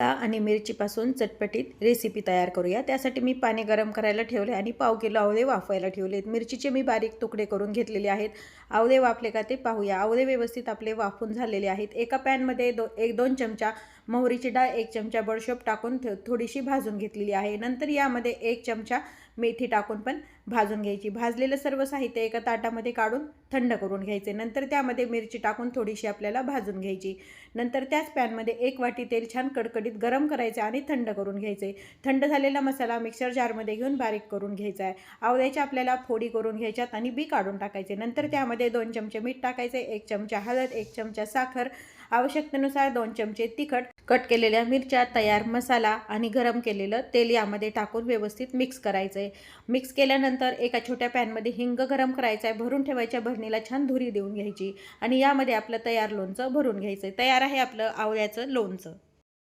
आणि मिरचीपासून चटपटीत रेसिपी तयार करूया. त्यासाठी मी पाणी गरम करायला ठेवले आणि पाव किलो आवळे वाफवायला ठेवलेत. मिरचीचे मी बारीक तुकडे करून घेतलेले आहेत. आवळे वाफले का ते पाहूया. आवळे व्यवस्थित आपले वाफून झालेले आहेत. एका पॅनमध्ये दो एक दोन चमचा मोहरीची डाळ एक चमचा बडशोप टाकून थ थोडीशी भाजून घेतलेली आहे. नंतर यामध्ये एक चमचा मेथी टाकून पण भाजून घ्यायची. भाजलेलं सर्व साहित्य एका ताटामध्ये काढून थंड करून घ्यायचे. नंतर त्यामध्ये मिरची टाकून थोडीशी आपल्याला भाजून घ्यायची. नंतर त्याच पॅनमध्ये एक वाटी तेल छान कडकडीत गरम करायचे आणि थंड करून घ्यायचे. थंड झालेला मसाला मिक्सर जारमध्ये घेऊन बारीक करून घ्यायचा आहे. आवळ्याच्या आपल्याला फोडी करून घ्यायच्यात आणि बी काढून टाकायचे. नंतर त्यामध्ये दोन चमचे मीठ टाकायचे. एक चमचा हळद एक चमचा साखर. आवश्यकतेनुसार दोन चमचे तिखट कट केलेल्या मिरच्या तयार मसाला आणि गरम केलेलं तेल यामध्ये टाकून व्यवस्थित मिक्स करायचं आहे मिक्स केल्यानंतर एका छोट्या पॅनमध्ये हिंग गरम करायचं आहे भरून ठेवायच्या भरणीला छान धुरी देऊन घ्यायची आणि यामध्ये आपलं तयार लोणचं भरून घ्यायचं आहे तयार आहे आपलं आवळ्याचं लोणचं.